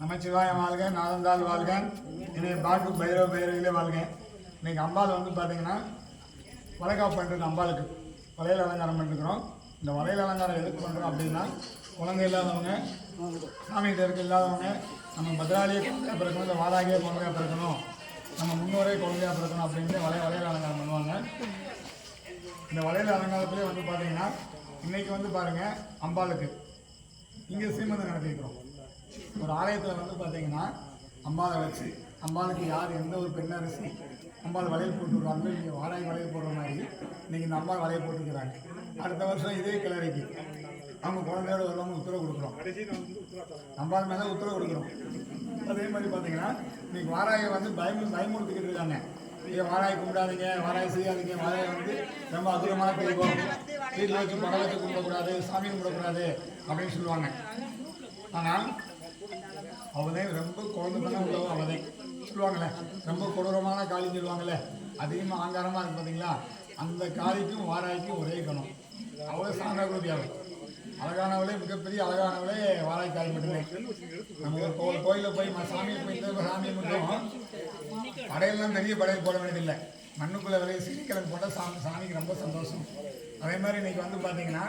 Namachivayam Don வாழ்க நாதந்தால் வாழ்க இன்றைய பாட்டு பைரவ பைரவிலே வாழ்க இன்னைக்கு அம்பாள் வந்து பார்த்தீங்கன்னா வளைகாப்பு பண்ணுறது அம்பாளுக்கு வளையல் அலங்காரம் பண்ணிருக்கிறோம் இந்த வளையல் அலங்காரம் எதுக்கு பண்ணுறோம் அப்படின்னா குழந்தை இல்லாதவங்க சாமி தெருக்கு இல்லாதவங்க நம்ம பத்ராலியை குழந்தையாக பிறக்கணும் இந்த வாராகிய குழந்தையாக பிறக்கணும் நம்ம முன்னோரே குழந்தையாக பிறக்கணும் அப்படின்ட்டு வளைய வளையல் அலங்காரம் பண்ணுவாங்க. இந்த வளையல் அலங்காரத்திலே வந்து பார்த்தீங்கன்னா இன்னைக்கு வந்து பாருங்க அம்பாளுக்கு. இங்கே சீமந்தம் நடத்திக்கிறோம் ஒரு ஆலயத்தில் வந்து பார்த்தீங்கன்னா அம்பாளை வச்சு அம்பாளுக்கு யார் எந்த ஒரு பெண்ணரசி அம்பாள் வளையல் போட்டுருக்காங்களோ இங்கே வாடகை வளையல் போடுற மாதிரி இன்னைக்கு இந்த அம்பாள் வளையல் போட்டுக்கிறாங்க. அடுத்த வருஷம் இதே கிளறிக்கு அவங்க குழந்தையோட வருவாங்க உத்தரவு கொடுக்குறோம். அம்பாள் மேலே உத்தரவு கொடுக்குறோம். அதே மாதிரி பார்த்தீங்கன்னா இன்னைக்கு வாராயை வந்து பயமு பயமுறுத்திக்கிட்டு இருக்காங்க. நீங்கள் வாராய் கும்பிடாதீங்க வாராய் செய்யாதீங்க வாராய் வந்து ரொம்ப அற்புதமான தெய்வம் வீட்டில் வச்சு படம் வச்சு கும்பிடக்கூடாது சாமி கும்பிடக்கூடாது அப்படின்னு சொல்லுவாங்க. ஆனால் அவதே ரொம்ப குழந்தைத்தனம் உள்ளவங்க அவதே சொல்லுவாங்கள்ல ரொம்ப கொடூரமான காளின்னு சொல்லுவாங்கல்ல அதிகமாக ஆங்காரமாக இருக்கு பார்த்தீங்களா அந்த காளிக்கும் வாராய்க்கும் ஒரே கணம். அவ்வளோ சாந்தாகுருதி அவள் அழகானவளே மிகப்பெரிய அழகானவளே வாழைக்காய் மட்டுமே. நம்ம ஒரு கோ கோயிலில் போய் சாமியை போய் சாமியை மட்டும் படையெல்லாம் பெரிய படையல் போட வேண்டியதில்லை. மண்ணுக்குள்ளே விளைய சீனிக்கிழங்கு போட்டால் சாமி சாமிக்கு ரொம்ப சந்தோஷம். அதே மாதிரி இன்னைக்கு வந்து பார்த்தீங்கன்னா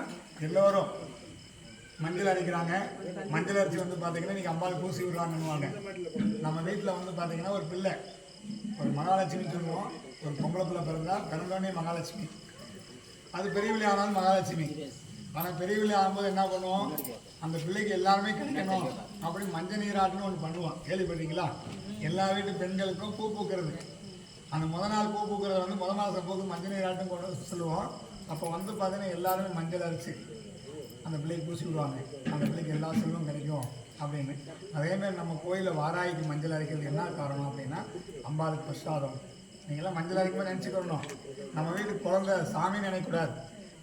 எல்லோரும் மஞ்சள் அரைக்கிறாங்க மஞ்சள் அரைச்சி வந்து பார்த்தீங்கன்னா இன்னைக்கு அம்பாள் பூசி விடுறாங்கன்னுவாங்க. நம்ம வீட்டில் வந்து பார்த்தீங்கன்னா ஒரு பிள்ளை. ஒரு மகாலட்சுமி சொல்லுவோம். ஒரு பொம்பளை பிள்ளை பிறந்தா பிறந்தோடனே மகாலட்சுமி. அது பெரிய பிள்ளை ஆனாலும் மகாலட்சுமி. ஆனால் பெரிய பிள்ளை ஆகும்போது என்ன பண்ணுவோம்? அந்த பிள்ளைக்கு எல்லாருமே கிடைக்கணும். அப்படி மஞ்சள் நீராட்டுன்னு ஒன்று பண்ணுவோம். கேள்விப்பட்டீங்களா எல்லா வீட்டு பெண்களுக்கும் பூ பூக்கிறது. அந்த முத நாள் பூ பூக்கிறது வந்து முத மாதம் பூக்கு மஞ்சள் நீராட்டும் கொண்டு வந்து சொல்லுவோம். அப்போ வந்து பார்த்தீங்கன்னா எல்லாருமே மஞ்சள் அரிசி அந்த பிள்ளைக்கு பூசி விடுவாங்க. அந்த பிள்ளைக்கு எல்லா செல்வம் கிடைக்கும் அப்படின்னு. அதே மாதிரி நம்ம கோயிலில் வாராய்க்கு மஞ்சள் அரைக்கிறது என்ன காரணம் அப்படின்னா அம்பாளுக்கு பிரசாதம். நீங்களாம் மஞ்சள் அரைக்கும் நினச்சிக்கணும். நம்ம வீட்டுக்கு குழந்தை சாமி நினைக்கக்கூடாது.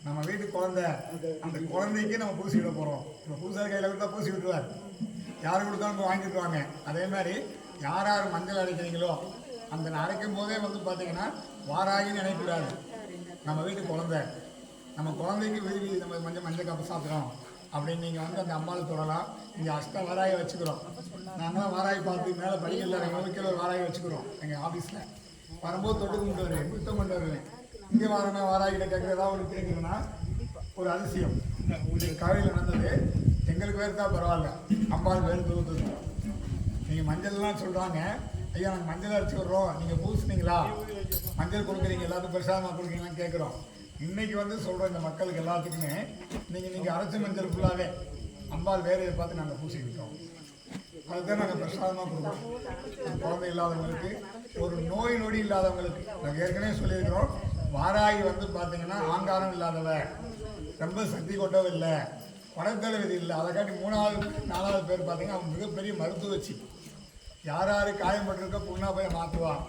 நம்ம வீட்டு குழந்தை அந்த குழந்தைக்கு நம்ம பூசி விட போகிறோம் இப்போ பூசாரி கையில் கொடுத்தா பூசி விட்டுருவார். யார் கொடுத்தாலும் போய் வாங்கிக்குவாங்க அதே மாதிரி யார் யார் மஞ்சள் அரைக்கிறீங்களோ அந்த அரைக்கும் போதே வந்து பார்த்தீங்கன்னா வாராகி நினைக்கூடாது நம்ம வீட்டு குழந்தை. நம்ம குழந்தைக்கு விரும்பி நம்ம மஞ்சள் மஞ்சள் கப்பு சாப்பிட்றோம். அப்படின்னு நீங்கள் வந்து அந்த அம்மாவை தொடலாம். இங்கே அஷ்ட வாராயை வச்சுக்கிறோம். நாங்களாம் வாராய் பார்த்து மேலே படிக்கல எங்கள் கீழே வாராயை வச்சுக்கிறோம் எங்கள் ஆஃபீஸில் வரும்போது தொட்டு கொண்டு வருவேன். முத்தம் கொண்டு வருவேன். இங்கே வாரனா வாராகிட்ட கேட்குறதா ஒரு கேட்குறேன்னா ஒரு அதிசயம். உங்களுக்கு காலையில் நடந்தது. எங்களுக்கு பேர் தான் பரவாயில்ல. அம்பாள் பேர் தூத்துது நீங்கள் மஞ்சள்லாம் சொல்கிறாங்க ஐயா நாங்கள் மஞ்சள் அரைச்சி விட்றோம். நீங்கள் பூசுனீங்களா? மஞ்சள் கொடுக்குறீங்க எல்லாத்துக்கும் பிரசாதமாக கொடுக்குறீங்களான்னு கேட்குறோம் இன்றைக்கி வந்து சொல்கிறோம் இந்த மக்களுக்கு எல்லாத்துக்குமே. நீங்கள் நீங்கள் அரைச்ச மஞ்சள் ஃபுல்லாகவே அம்பாள் வேலையை பார்த்து நாங்கள் பூசிக்கிட்டோம் அதுதான் நாங்கள் பிரசாதமாக கொடுக்குறோம். குழந்தை இல்லாதவங்களுக்கு ஒரு நோய் நொடி இல்லாதவங்களுக்கு. நாங்கள் ஏற்கனவே சொல்லியிருக்கிறோம். வாராகி வந்து பார்த்தீங்கன்னா ஆங்காரம் இல்லாதவ ரொம்ப சக்தி கொண்டவ இல்லை பணத்தளவிதி இல்லை. அதை காட்டி மூணாவது நாலாவது பேர் பார்த்தீங்கன்னா அவங்க மிகப்பெரிய மருத்துவச்சி. யார் யார் காயப்பட்டிருக்கோ புண்ணா போய் மாற்றுவான்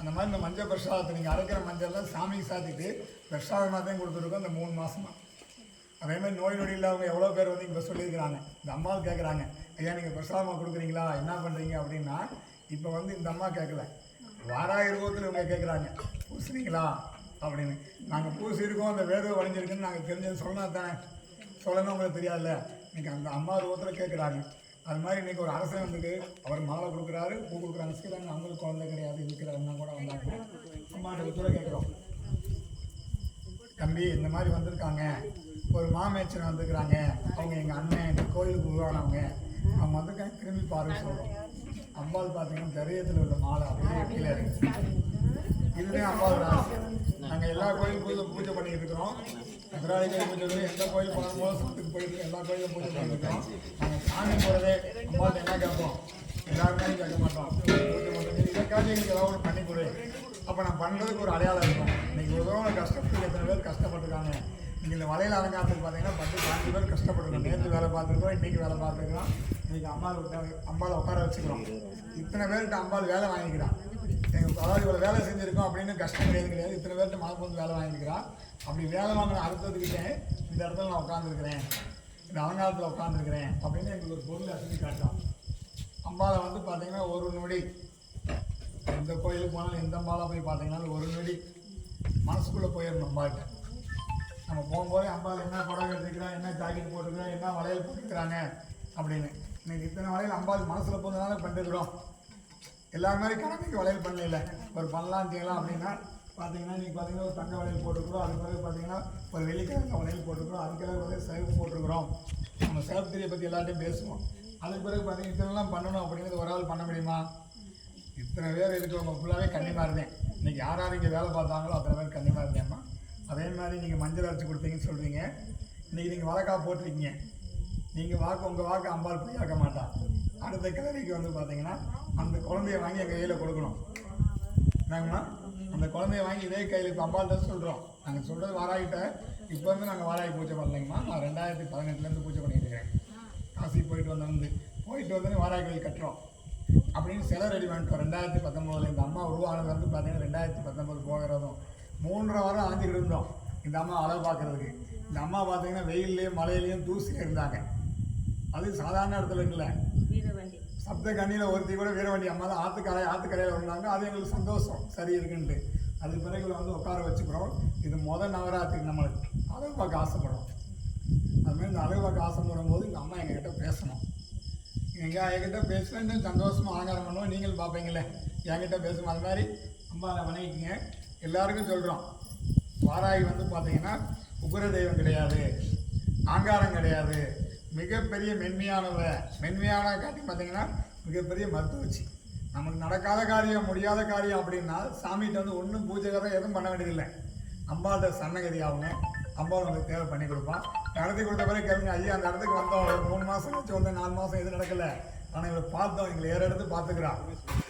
அந்த மாதிரி இந்த மஞ்சள் பிரசாதத்தை நீங்கள் அரைக்கிற மஞ்சள்லாம் சாமிக்கு சாத்திட்டு பிரசாதமாக தான் கொடுத்துருக்கோம் இந்த மூணு மாதமாக அதே மாதிரி நோய் நொடி இல்லாதவங்க எவ்வளோ பேர் வந்து இங்கே சொல்லியிருக்கிறாங்க. இந்த அம்மாவும் கேட்குறாங்க ஐயா நீங்கள் பிரசாதமாக கொடுக்குறீங்களா? என்ன பண்ணுறீங்க அப்படின்னா இப்போ வந்து இந்த அம்மா கேட்கல வாராயிரத்தில் இவங்க கேட்குறாங்க பூசுறீங்களா? அப்படின்னு. நாங்கள் பூசி இருக்கோம் அந்த வேர்வை வளைஞ்சிருக்குன்னு நாங்கள் தெரிஞ்சது சொன்னா தானே சொல்லணும் உங்களுக்கு தெரியாதுல்ல. இன்னைக்கு அந்த அம்மா ரூபத்தில் கேட்குறாங்க. அது மாதிரி இன்னைக்கு ஒரு அரசன் வந்துட்டு அவர் மாலை கொடுக்குறாரு பூ கொடுக்குறாங்க செய்கிறாங்க அவங்களுக்கு குழந்தை கிடையாது இருக்கிறாருன்னா கூட வந்தாங்க. அம்மாட்ட வித்துல கேட்குறோம். தம்பி இந்த மாதிரி வந்திருக்காங்க. ஒரு மாமேச்சர் வந்திருக்கிறாங்க. அவங்க எங்கள் அண்ணன் இந்த கோயிலுக்கு உருவானவங்க. அவங்க வந்திருக்காங்க திரும்பி பாருன்னு சொல்கிறோம் அம்பாள் பார்த்தீங்கன்னா தெரியத்தில் உள்ள மாலை அப்படியே கீழே இருக்கு. இதுதான் அம்பாள் எல்லா பூஜை பூஜை பண்ணிட்டு இருக்கிறோம் மதுராளிகள் பூஜை எந்த கோயில் போகும்போது சத்துக்கு போயிட்டு எல்லா கோயிலும் பூஜை பண்ணிருக்கோம் சாமி போகிறதே அம்பாள்கிட்ட என்ன கேட்போம்? எல்லாருமே கேட்க மாட்டோம். பூஜை பண்ணுறது. இதற்காக எங்களுக்கு ஏதாவது ஒன்று பண்ணி கொடு. அப்போ நான் பண்ணுறதுக்கு ஒரு அடையாளம் இருக்கும். இன்னைக்கு ஒரு தடவை கஷ்டப்பட்டு எத்தனை பேர் கஷ்டப்பட்டுருக்காங்க. நீங்கள் இந்த வலையில் அலங்காரத்துக்கு பார்த்தீங்கன்னா பத்து பாஞ்சு பேர் கஷ்டப்பட்டுருக்கோம் நேற்று வேலை பார்த்துருக்கோம் இன்றைக்கி வேலை பார்த்துருக்கோம் இன்றைக்கி அம்மாவை உட்கார அம்பாள் உட்கார வச்சுக்கிறோம். இத்தனை பேர்கிட்ட அம்பாள் வேலை வாங்கிக்கிறான் எங்கள் அதாவது இவ்வளோ வேலை செஞ்சுருக்கோம் அப்படின்னு கஷ்டம் கிடையாது. கிடையாது இத்தனை பேர்கிட்ட மாதம் வந்து வேலை வாங்கியிருக்கிறான். அப்படி வேலை வாங்கின அடுத்ததுக்கிட்டே இந்த இடத்துல நான் உட்காந்துருக்கிறேன் இந்த அலங்காரத்தில் உட்காந்துருக்கிறேன் அப்படின்னு எங்களுக்கு ஒரு பொருள் அசதி காட்டான் அம்பாவை வந்து பார்த்தீங்கன்னா ஒரு நொடி. எந்த கோயிலுக்கு போனாலும் எந்த அம்பாவை போய் பார்த்தீங்கன்னா ஒரு நொடி. மனசுக்குள்ளே போயிடணும் அம்பாட்ட நம்ம போகும்போது அம்பாள் என்ன புடவை கட்டிருக்கிறோம் என்ன ஜாக்கெட் போட்டுக்கிறா என்ன வளையல் போட்டுக்கிறாங்க அப்படின்னு. இன்னைக்கு இத்தனை வளையல் அம்பாள் மனசில் போனதுனால பண்ணிருக்கிறோம். எல்லாரும் மாதிரி கடமைக்கு வளையல் பண்ணல ஒரு பண்ணலாம் செய்யலாம் அப்படின்னா பார்த்தீங்கன்னா நீங்கள் பார்த்தீங்கன்னா ஒரு தங்க வளையல் போட்டுக்கிறோம் அதுக்கு பிறகு பார்த்தீங்கன்னா ஒரு வெள்ளிக்கிழங்க வளையல் போட்டுருக்குறோம். அதுக்கு பிறகு வந்து சேவ் போட்டிருக்கிறோம். நம்ம சிவத்திரியை பற்றி எல்லார்ட்டையும் பேசுவோம். அதுக்கு பிறகு பார்த்தீங்கன்னா இதெல்லாம் பண்ணணும் அப்படிங்கிறது ஒரு ஆள் பண்ண முடியுமா? இத்தனை பேர் இருக்கிறவங்க ஃபுல்லாகவே கன்னிமா இருந்தேன். இன்னைக்கு யார் யார் இங்கே வேலை பார்த்தாங்களோ அத்தனை பேர் கன்னிமா இருந்தேம்மா. அதே மாதிரி நீங்கள் மஞ்சள் அரைச்சி கொடுத்தீங்கன்னு சொல்கிறீங்க இன்னைக்கு நீங்கள் வழக்கா போட்டிருக்கீங்க. நீங்கள் வாக்கு உங்கள் வாக்கு அம்பாள் ஆக மாட்டான் அடுத்த கிழமைக்கு வந்து பார்த்தீங்கன்னா அந்த குழந்தைய வாங்கி எங்கள் கையில் கொடுக்கணும். என்னங்கம்மா? அந்த குழந்தைய வாங்கி இதே கையில் இப்போ அம்பாள்கிட்ட சொல்கிறோம் நாங்கள் சொல்கிறது வாராகிட்ட இப்போ வந்து நாங்கள் வாராகி பூஜை பண்ணலைங்கம்மா. நான் ரெண்டாயிரத்தி பதினெட்டுலேருந்து பூஜை பண்ணிட்டு காசி போயிட்டு வந்த வந்து. போயிட்டு வந்து வாராகி கோயில் கட்டுறோம். அப்படின்னு சில ரெடி பண்ணிட்டோம். ரெண்டாயிரத்தி பத்தொம்போதில் இந்த அம்மா உருவானது வந்து பார்த்தீங்கன்னா ரெண்டாயிரத்தி பத்தொம்போது போகிறதும் மூன்றரை வாரம் ஆஞ்சிக்கிட்டு இருந்தோம். இந்த அம்மா அளவு பார்க்கறதுக்கு. இந்த அம்மா பார்த்தீங்கன்னா வெயில்லையும் மழையிலையும் தூசியில் இருந்தாங்க. அது சாதாரண இடத்துல இல்லை. சப்த கண்ணியில் ஒருத்தி கூட வீரவண்டி அம்மா தான் ஆற்றுக்கரை ஆற்றுக்கரையில் வந்தாங்க. அது எங்களுக்கு சந்தோஷம். சரி இருக்குன்ட்டு. அது பிறகு வந்து உட்கார வச்சுக்கிறோம். இது முதல் நவராத்திரி நம்மளுக்கு. அழகு பார்க்க ஆசைப்படும் அதுமாதிரி இந்த அழகு பார்க்க ஆசைப்படும் போது எங்கள் அம்மா எங்ககிட்ட பேசணும். எங்கள் என்கிட்ட பேசுனா சந்தோஷமாக அலங்காரம் பண்ணுவோம். நீங்களும் பார்ப்பீங்களே என்கிட்ட பேசணும் அது மாதிரி அம்மா அதை பண்ணிக்கிங்க. எல்லாருக்கும் சொல்கிறோம் வாராகி வந்து பார்த்தீங்கன்னா உக்ர தெய்வம் கிடையாது. ஆங்காரம் கிடையாது. மிகப்பெரிய மென்மையானவ மென்மையான காட்டி பார்த்தீங்கன்னா மிகப்பெரிய மருத்துவச்சி. நமக்கு நடக்காத காரியம் முடியாத காரியம் அப்படின்னா சாமிகிட்ட வந்து ஒன்றும் பூஜை கதை எதுவும் பண்ண வேண்டியதில்லை. அம்பாட்ட சன்னகதி ஆகுங்க. அம்பாள் நமக்கு தேவை பண்ணி கொடுப்பான் நடத்தி கொடுத்த பிறகு கேளுங்க ஐயா அந்த இடத்துக்கு வந்தோம். ஒரு மூணு மாதம் வச்சு வந்தோம் நாலு மாதம் எதுவும் நடக்கல. ஆனால் இவளை பார்த்தோம். எங்களை ஏற எடுத்து பார்த்துக்கிறான்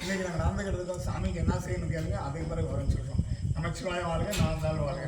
இன்னைக்கு நாங்கள் நடந்துக்கிட்டு இருக்கோம் சாமிக்கு என்ன செய்யணும் கேளுங்க அதுக்கு பிறகு வரும்னு சொல்கிறோம் நமச்சிவாயம் வாழ்க நான் வாழ்க.